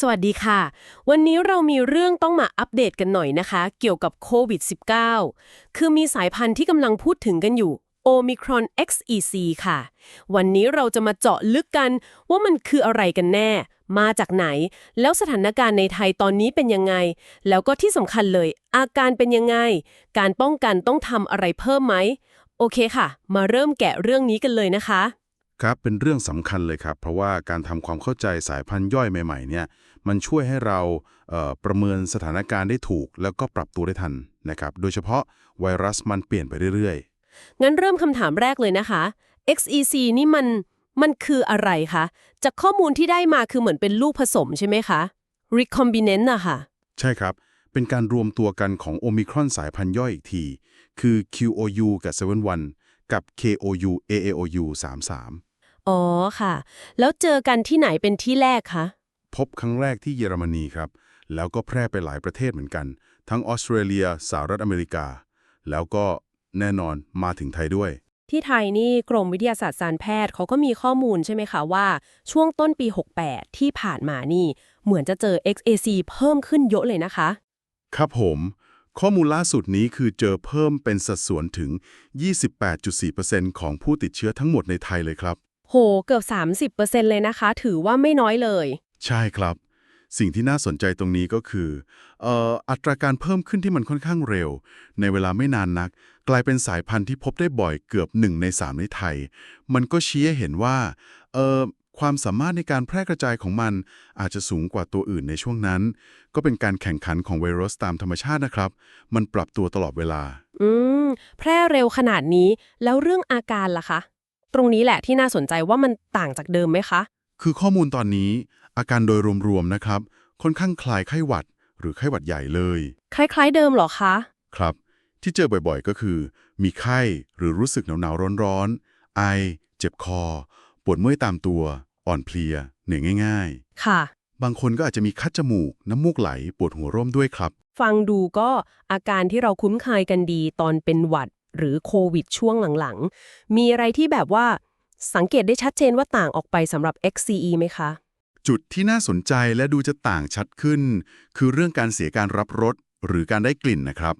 สวัสดีค่ะ วันนี้เรามีเรื่องต้องมาอัปเดตกันหน่อยนะคะ เกี่ยวกับโควิด -19 คือมีสายพันธุ์ที่กำลังพูดถึงกันอยู่ Omicron XEC ค่ะ วันนี้เราจะมาเจาะลึกกันว่ามันคืออะไรกันแน่ มาจากไหน แล้วสถานการณ์ในไทยตอนนี้เป็นยังไง แล้วก็ที่สำคัญเลย อาการเป็นยังไง การป้องกันต้องทำอะไรเพิ่มไหม โอเคค่ะ มาเริ่มแกะเรื่องนี้กันเลยนะคะ ครับเป็นเรื่องสำคัญเลยครับ เพราะว่าการทำความเข้าใจสายพันธุ์ย่อยใหม่ๆเนี่ยมันช่วยให้เราเอ่อประเมินสถานการณ์ได้ถูก แล้วก็ปรับตัวได้ทันนะครับโดยเฉพาะไวรัสมันเปลี่ยนไปเรื่อยงั้นเริ่มคำถามแรกเลยนะคะ XEC นี่มันมันคืออะไรคะ จากข้อมูลที่ได้มาคือเหมือนเป็นลูกผสมใช่ไหมคะ recombinant อะค่ะๆใช่ครับ เป็นการรวมตัวกันของโอมิครอนสายพันธุ์ย่อยอีกที คือ QOU กับ 71กับ KOU AAOU 33 อ๋อค่ะ แล้วเจอกันที่ไหนเป็นที่แรกคะ พบครั้งแรกที่เยอรมนีครับ แล้วก็แพร่ไปหลายประเทศเหมือนกัน ทั้งออสเตรเลีย สหรัฐอเมริกา แล้วก็แน่นอนมาถึงไทยด้วย ที่ไทยนี่กรมวิทยาศาสตร์การแพทย์เขาก็มีข้อมูลใช่ไหมคะว่า ช่วงต้นปี 68 ที่ผ่านมานี่เหมือนจะเจอ XAC เพิ่มขึ้นเยอะเลยนะคะ ครับผม ข้อมูลล่าสุดนี้คือเจอเพิ่มเป็นสัดส่วนถึง 28.4%ของผู้ติดเชื้อทั้งหมดในไทยเลยครับ โห เกือบ 30%เลยนะคะ ถือว่าไม่น้อยเลย ใช่ครับ สิ่งที่น่าสนใจตรงนี้ก็คือเอ่ออัตราการเพิ่มขึ้นที่มันค่อนข้างเร็ว ในเวลาไม่นานนัก กลายเป็นสายพันธุ์ที่พบได้บ่อยเกือบ 1 ใน 3 ในไทย มันก็ชี้ให้เห็นว่าเอ่อความสามารถในการแพร่กระจายของมันอาจจะสูงกว่าตัวอื่นในช่วงนั้น ก็เป็นการแข่งขันของไวรัสตามธรรมชาตินะครับ มันปรับตัวตลอดเวลา อืม แพร่เร็วขนาดนี้ แล้วเรื่องอาการล่ะคะ ตรงนี้แหละที่น่าสนใจว่ามันต่างจากเดิมไหมคะ คือข้อมูลตอนนี้ อาการโดยรวมๆนะครับ ค่อนข้างคล้ายไข้หวัด หรือไข้หวัดใหญ่เลย คล้ายๆเดิมเหรอคะ ครับ ที่เจอบ่อยๆ ก็คือ มีไข้หรือรู้สึกหนาวๆร้อนๆไอ เจ็บคอ ปวดเมื่อยตามตัว อ่อนเพลีย เหนื่อยง่ายค่ะๆบางคนก็อาจจะมีคัดจมูก น้ำมูกไหล ปวดหัวร่มด้วยครับ ฟังดูก็อาการที่เราคุ้นเคยกันดีตอนเป็นหวัด หรือโควิดช่วงหลังๆ มีอะไรที่แบบว่าสังเกตได้ชัดเจนว่าต่างออกไปสำหรับ XCE ไหมคะ จุดที่น่าสนใจและดูจะต่างชัดขึ้น คือเรื่องการเสียการรับรสหรือการได้กลิ่นนะครับ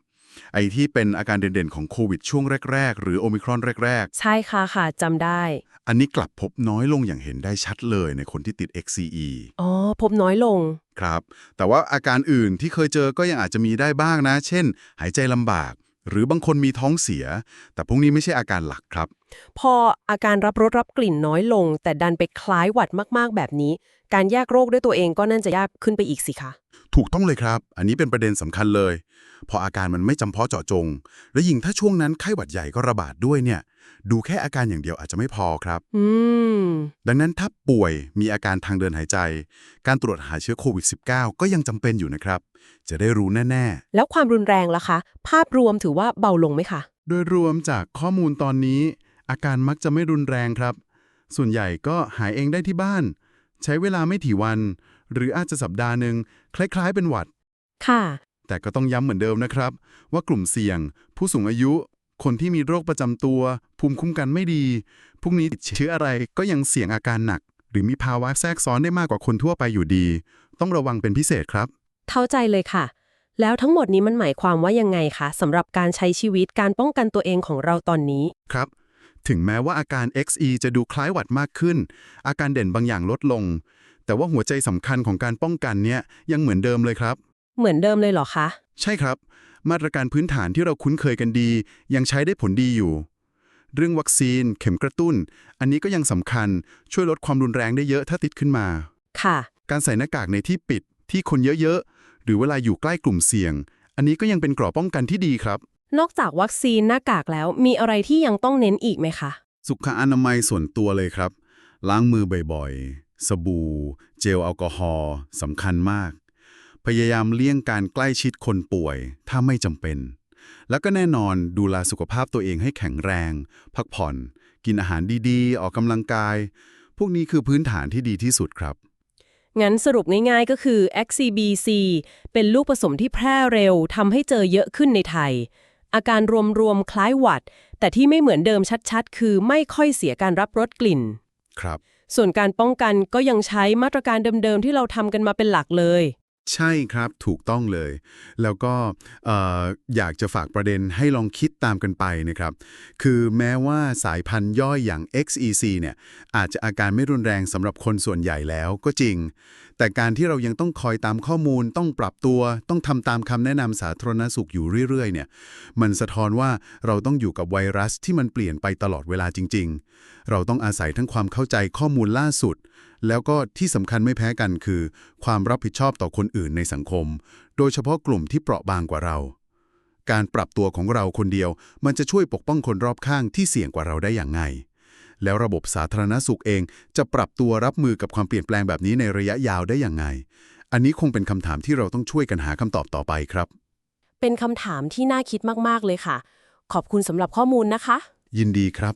ไอที่เป็นอาการเด่นๆของโควิดช่วงแรก ๆ หรือโอมิครอนแรก ใช่ค่ะค่ะจำได้ ๆ อันนี้กลับพบน้อยลงอย่างเห็นได้ชัดเลยในคนที่ติด XCE อ๋อ พบน้อยลง ครับ แต่ว่าอาการอื่นที่เคยเจอก็ยังอาจจะมีได้บ้างนะ เช่น หายใจลำบาก หรือบางคนมีท้องเสีย แต่พวกนี้ไม่ใช่อาการหลักครับ พออาการรับรสรับกลิ่นน้อยลง แต่ดันไปคล้ายหวัดมากๆแบบนี้ การแยกโรคด้วยตัวเองก็น่าจะยากขึ้นไปอีกสิคะ ถูกต้องเลยครับ อันนี้เป็นประเด็นสำคัญเลย พออาการมันไม่จำเพาะเจาะจง และยิ่งถ้าช่วงนั้นไข้หวัดใหญ่ก็ระบาดด้วยเนี่ย ดูแค่อาการอย่างเดียวอาจจะไม่พอครับอืมดังนั้นถ้าป่วยมีอาการทางเดินหายใจ การตรวจหาเชื้อโควิด -19 ก็ยังจำเป็นอยู่นะครับ จะได้รู้แน่แล้วความรุนแรงล่ะคะ ภาพรวมถือว่าเบาลงไหมคะๆโดยรวมจากข้อมูลตอนนี้ อาการมักจะไม่รุนแรงครับ ส่วนใหญ่ก็หายเองได้ที่บ้าน ใช้เวลาไม่ถี่วัน หรืออาจจะสัปดาห์หนึ่งคล้าย ๆ เป็นหวัด ค่ะ แต่ก็ต้องย้ำเหมือนเดิมนะครับ ว่ากลุ่มเสี่ยง ผู้สูงอายุ คนที่มีโรคประจำตัว ภูมิคุ้มกันไม่ดี พวกนี้ติดเชื้ออะไรก็ยังเสี่ยงอาการหนัก หรือมีภาวะแทรกซ้อนได้มากกว่าคนทั่วไปอยู่ดี ต้องระวังเป็นพิเศษครับ เข้าใจเลยค่ะ แล้วทั้งหมดนี้มันหมายความว่ายังไงคะสำหรับการใช้ชีวิตการป้องกันตัวเองของเราตอนนี้ ครับ ถึงแม้ว่าอาการ XE จะดูคล้ายหวัดมากขึ้น อาการเด่นบางอย่างลดลง แต่ว่าหัวใจสำคัญของการป้องกันเนี่ยยังเหมือนเดิมเลยครับ เหมือนเดิมเลยเหรอคะ ใช่ครับ มาตรการพื้นฐานที่เราคุ้นเคยกันดี ยังใช้ได้ผลดีอยู่ เรื่องวัคซีน เข็มกระตุ้น อันนี้ก็ยังสำคัญช่วยลดความรุนแรงได้เยอะถ้าติดขึ้นมา ค่ะ การใส่หน้ากากในที่ปิด ที่คนเยอะๆ หรือเวลาอยู่ใกล้กลุ่มเสี่ยง อันนี้ก็ยังเป็นกรอบป้องกันที่ดีครับ นอกจากวัคซีนหน้ากากแล้วมีอะไรที่ยังต้องเน้นอีกไหมคะ สุขอนามัยส่วนตัวเลยครับ ล้างมือบ่อยๆ สบู่ เจลแอลกอฮอล์สำคัญมาก พยายามเลี่ยงการใกล้ชิดคนป่วย ถ้าไม่จำเป็น แล้วก็แน่นอนดูแลสุขภาพตัวเองให้แข็งแรง พักผ่อน กินอาหารดีๆ ออกกำลังกาย พวกนี้คือพื้นฐานที่ดีที่สุดครับงั้นสรุปง่ายๆก็คือ XCBC เป็นลูกผสมที่แพร่เร็วทำให้เจอเยอะขึ้นในไทย อาการรวมๆคล้ายหวัด แต่ที่ไม่เหมือนเดิมชัดๆ คือไม่ค่อยเสียการรับรสกลิ่น ครับ ส่วนการป้องกันก็ยังใช้มาตรการเดิมๆที่เราทำกันมาเป็นหลักเลย ใช่ครับถูกต้องเลย แล้วก็เอออยากจะฝากประเด็นให้ลองคิดตามกันไปนะครับ คือแม้ว่าสายพันธุ์ย่อยอย่าง XEC เนี่ยอาจจะอาการไม่รุนแรงสำหรับคนส่วนใหญ่แล้วก็จริง แต่การที่เรายังต้องคอยตามข้อมูล ต้องปรับตัว ต้องทำตามคำแนะนำสาธารณสุขอยู่เรื่อยๆเนี่ยมันสะท้อนว่าเราต้องอยู่กับไวรัสที่มันเปลี่ยนไปตลอดเวลาจริง ๆ เราต้องอาศัยทั้งความเข้าใจข้อมูลล่าสุด แล้วก็ที่สำคัญไม่แพ้กันคือ ความรับผิดชอบต่อคนอื่นในสังคม โดยเฉพาะกลุ่มที่เปราะบางกว่าเรา การปรับตัวของเราคนเดียว มันจะช่วยปกป้องคนรอบข้างที่เสี่ยงกว่าเราได้อย่างไง แล้วระบบสาธารณสุขเองจะปรับตัวรับมือกับความเปลี่ยนแปลงแบบนี้ในระยะยาวได้อย่างไง อันนี้คงเป็นคำถามที่เราต้องช่วยกันหาคำตอบต่อไปครับ เป็นคำถามที่น่าคิดมากๆเลยค่ะ ขอบคุณสำหรับข้อมูลนะคะ ยินดีครับ